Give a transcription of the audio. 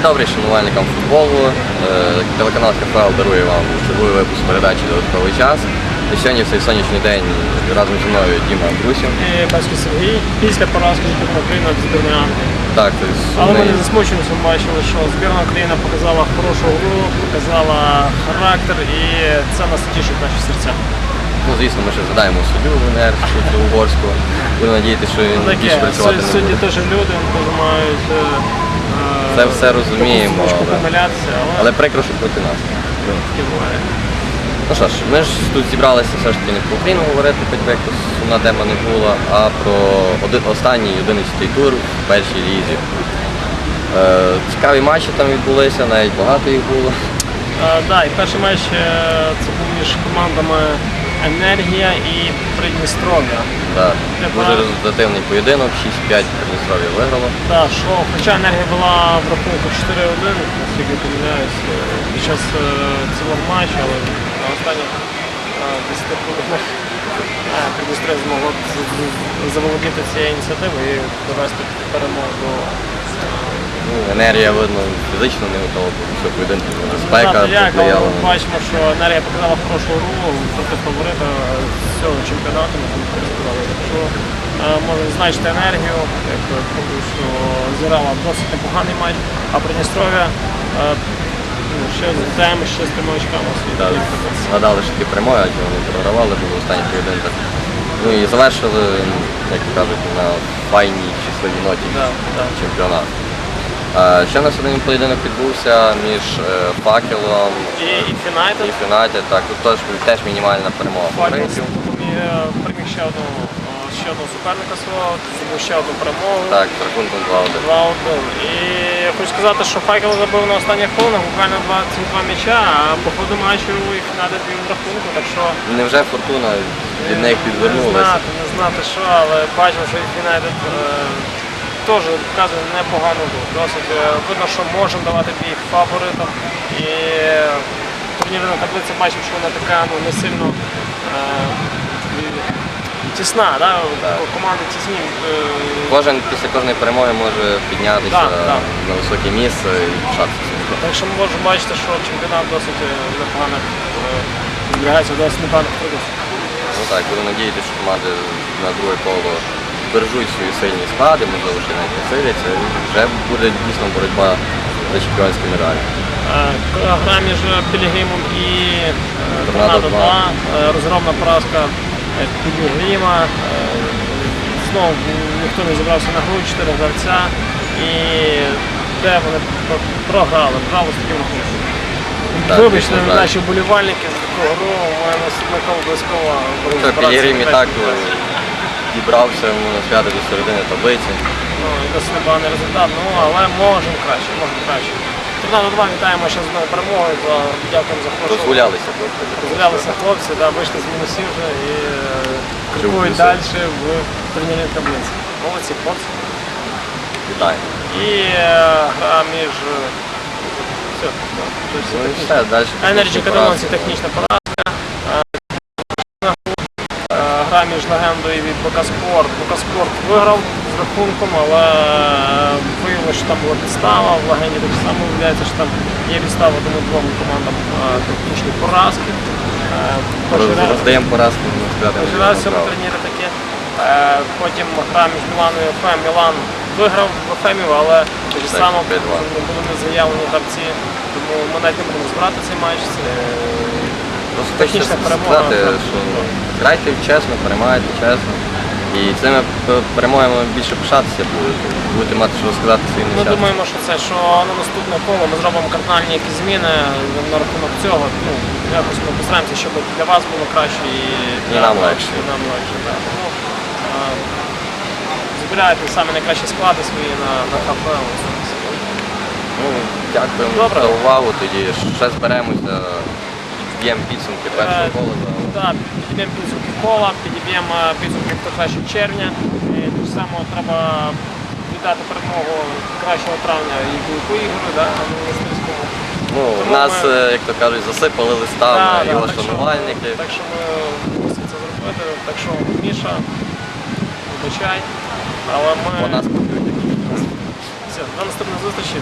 День добрий шанувальникам футболу. Е, Телеканал КФЛ дарує вам черговий випуск передачі Додатковий час. І сьогодні в цей сонячний день разом зі мною Діма Брусів. І Беський Сергій після поразки збірна України від збірної Англії. Так, тобто Але ми не засмучуємося, ми бачили, що збірна України показала хорошу гру, показала характер і це нас тішить наші серця. ну, звісно, ми ще згадаємо суддю ВНР, суддю угорську. Будемо надіятися, що він більше Таке, працювати сьогодні теж люди вони мають е, Це все розуміємо, але- але, прикро, що проти нас. Ну що ж, ми ж тут зібралися все ж таки не про Україну говорити, хоч би як то сумна тема не була, а про один, останній 11-й тур в першій лізі. Е, цікаві матчі там відбулися, навіть багато їх було. Е, да, і перший матч е, це був між командами Енергія і Придністров'я. Так, Це дуже результативний поєдинок, 6-5 Придністров'я виграло. Так, що, хоча енергія була в рахунку 4-1, наскільки я помиляюсь, е, під час е, цілого матчу, але на останніх е, 10 хвилинах е, Придністров'я змогло з- з- заволодіти цією ініціативою і довести перемогу до Ну, енергія, видно, фізично не готова поєдинку. Безпека Знати повлияла. ми бачимо, що енергія показала хорошу гру проти фаворита з цього чемпіонату, ми там сказали. Так що е, можна відзначити енергію, як е, поки що зіграла досить непоганий матч, а Придністров'я е, ну, ще з теми, ще з тими очками свій. Так, Згадали, що таки прямою, адже вони програвали, були останні поєдинок. Ну і завершили, як кажуть, на файній щасливій ноті Да, да. чемпіонат. А, Ще у нас один поєдинок відбувся між е, факелом І, і Фінайтед. Так, тут теж, мінімальна перемога Факел фаворитів. ще одного, е, ще одного суперника свого, здобув ще одну перемогу. Так, з рахунком 2-1. 2-1. І я хочу сказати, що Факел забив на останніх хвилинах буквально 22 м'яча, а по ходу матчу їх надо в рахунку, так що Невже фортуна від них не підвернулася? знати, не знати що, але бачимо, що Юнайтед теж показує непогану гру. Досить е, видно, що можемо давати бій фаворитам. І турнірна таблиця бачимо, що вона така ну, не сильно е, тісна, да? команди тісні. е, Кожен після кожної перемоги може піднятися Так, так. на високе місце і пишатися. Так що ми можемо бачити, що чемпіонат досить е, непогано е, зберігається досить непоганих трудностях. Ну так, буду надіятися, що команди на друге коло збережуть свої сильні склади, можливо, ще навіть посиляться. і Вже буде дійсно боротьба за чемпіонські медалі. Е, Гра між Пілігримом і е, Торнадо Торнадо 2, 2. е, розгромна поразка Пілігрима. Знову ніхто не зібрався на гру, 4 гравця. І де вони програли, програли з таким рахунком. Вибачте, наші вболівальники за таку гру, ми нас обов'язково будемо Що збиратися Пілігрим і так дібрався, можна сказати, до середини таблиці. Ну, досить непоганий результат, ну але можемо краще, можемо краще. Торнадо 2 вітаємо ще з одною перемогою, за, дякуємо за хорошу. Дозволялися просто. Дозволялися хлопці, да, вийшли з мінусів вже і е, крокують далі в турнірній таблиці. Молодці хлопці. Вітаємо. І е, гра між. е, Все, Ну і все, далі. Energy Каталонці технічна поразка. Між легендою від БК Спорт. БК Спорт виграв з рахунком, але е, виявилося, що там була підстава. В легенді так само виявляється, що там є підстава тому двом командам е, технічні поразки. Е, Роздаємо поразки, в цьому турнірі таке. Потім гра між Міланою і ФМ. Мілан виграв в ФМів, але так Так, само були не заявлені гравці. Тому ми навіть не будемо збирати цей матч. Технічна перемога. сказати, що грайте чесно, переймайте чесно. І цими перемогами більше пишатися будете. Будете мати що розказати своїм Ми нащадкам. думаємо, що це, що на наступне коло ми зробимо кардинальні якісь зміни на рахунок цього. Ну, якось ми постараємося, щоб для вас було краще і, І нам легше. І нам легше, так. Тому, е, збирайте саме найкращі склади свої на, на КПЛ. Ну, дякуємо за увагу. Тоді ще зберемося, підб'ємо підсумки першого Е, кола. Так, підіб'ємо підсумки кола, підіб'ємо е, підсумки хто червня. І так само треба віддати перемогу кращого травня і по ігору, да, на Монастирському. Ну, Тому нас, ми- е, як то кажуть, засипали листами Да, його так шанувальники. Так що ми мусимо це зробити. Так що Міша, вибачай. Але ми Бо нас поб'ють. все, до наступної зустрічі.